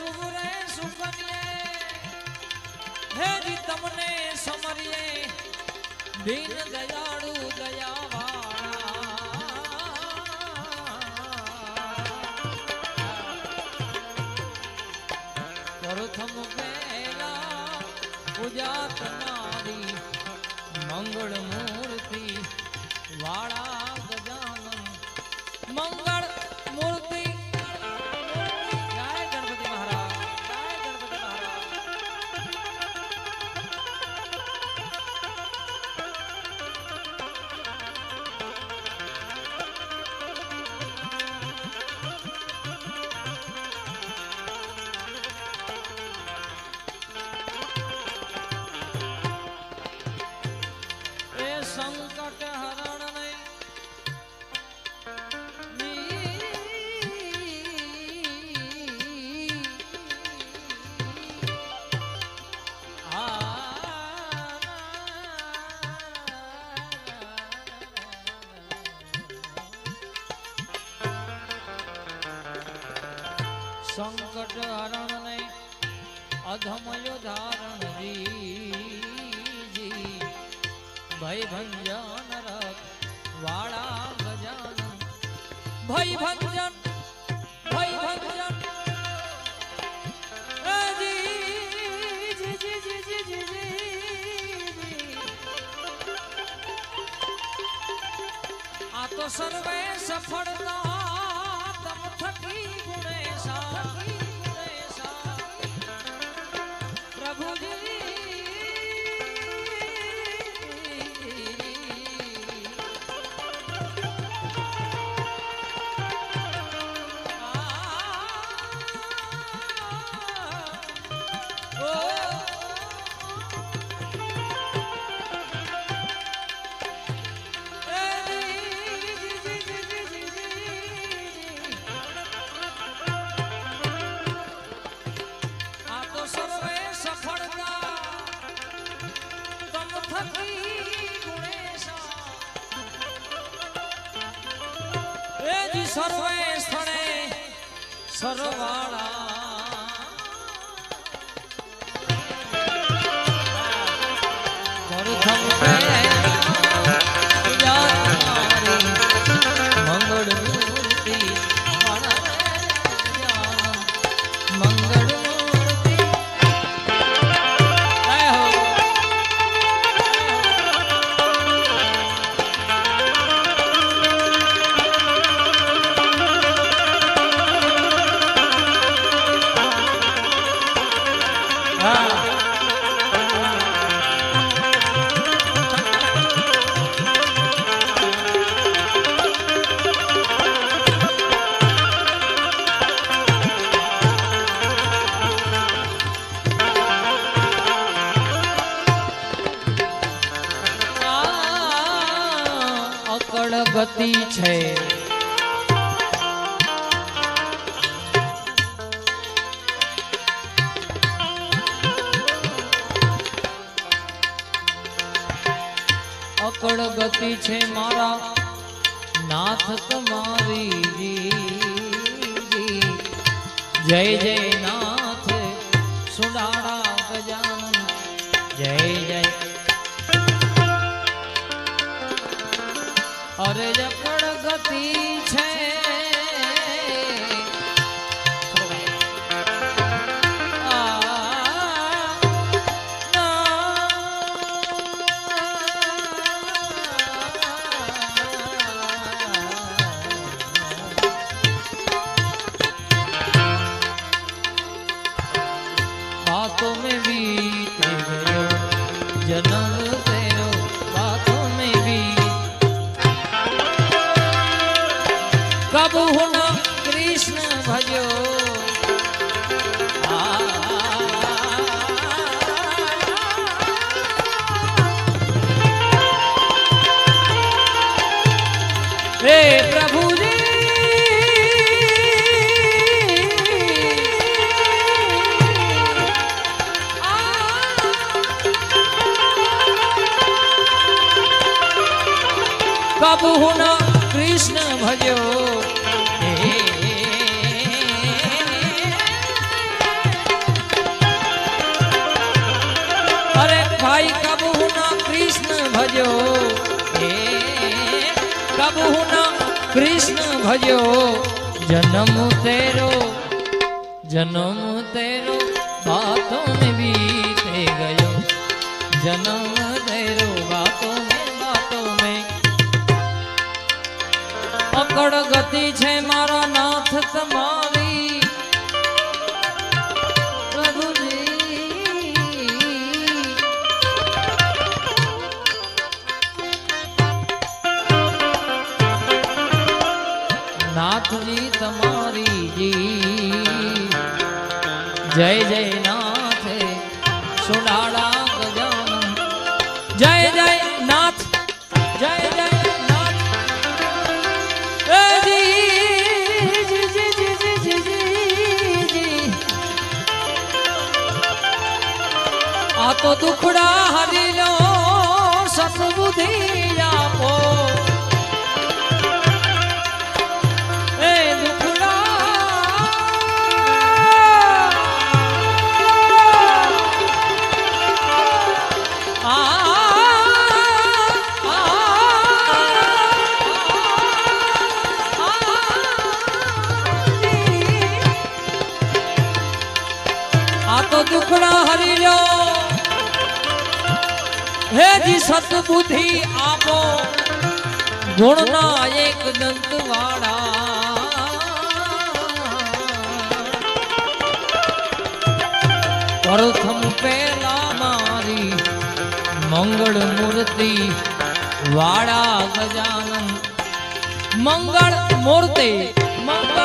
સુરે સુકન્યે હેરી તમને સમરીએ. દીન દયાળુ દયાવાળા. પ્રથમ પહેલા પૂજા તમારી મંગળ મૂર્તિ, વાળા ગજાનન, મંગળ સંકટ હરણ નહીં અધમયો ધારણ જી ભય ભંજન વાળા ગજાનન. ભય ભંજન ભય ભંજન. આ તો સર્વે સફળતા સર્વે સ્થળે સરવાળા ગતિ છે. અકળ ગતિ છે મારા, નાથ તમારી જય જય નાથ સુડાડા ગજાન જય જય અરે જકડ ગતિ છે આ, ના. बातों में બાપુ હું કૃષ્ણ ભજ્યો અરે ભાઈ, કબુ હું કૃષ્ણ ભજ્યો કબુ હું કૃષ્ણ ભજ્યો જન્મ તેરો જન્મ તેરો બાતો ને બીતે ગયો. જન્મ અકળ ગતિ છે મારા નાથ તમારી. কত দুখড়া হারিল সতবুধিরা দুখড়া হারিল હે જી સદબુદ્ધિ આપો, ગુણના એક દંત વાળા પ્રથમ પેલા મારી મંગળ મૂર્તિ વાળા ગજાનન. મંગળ મૂર્તિ, મંગળ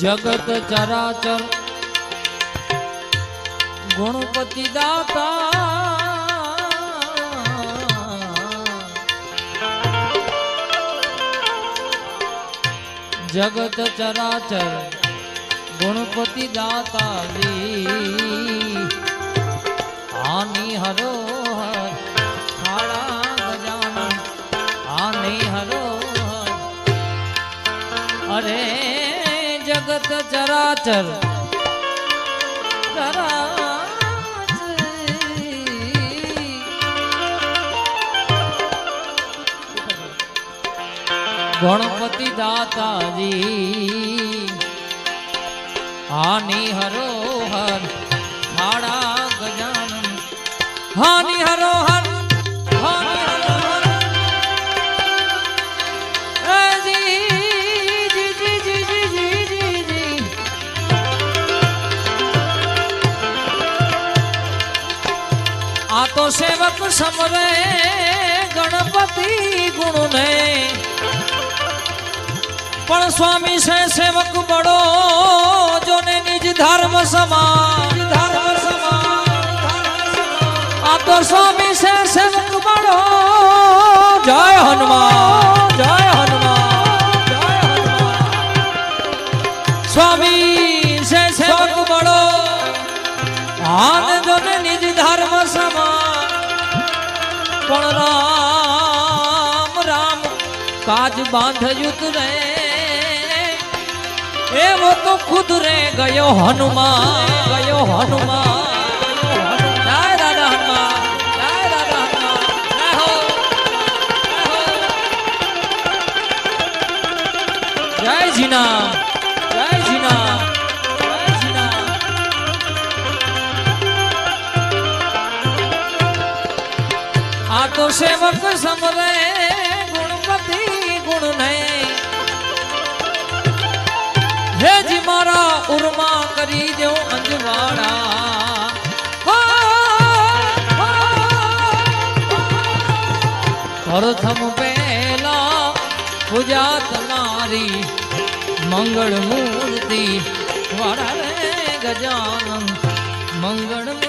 જગત ચરાચર. ગુણપતિ દાતા. જગત ચરાચર. ગુણપતિ દાતાજી. ચરાચર ગણપતિ દાતાજી હાનિ હરો હર ખાડા ગજાનન. હાનિ હરો હર સેવક સમરે ગણપતિ ગુણને. પણ સ્વામી છે સેવક બડો જોને નિજ ધર્મ સમાન. ધર્મ સમાન આ તો સ્વામી છે સેવક બડો જય હનુમાન. પણ રામ રામ, કાજ બાંધ યુદ્ધ રે. એવો તો ખુદ રે ગયો હનુમાન ગયો હનુમાન. જય જીના જય જીના તો સેવક સમરે ગુણપતિ ગુણ ને હે જી મારા ઉર્મા કરી દો અંજવાળા. પ્રથમ પહેલા પૂજા તમારી મંગળ મૂર્તિ વાળા રે ગજાનન મંગળ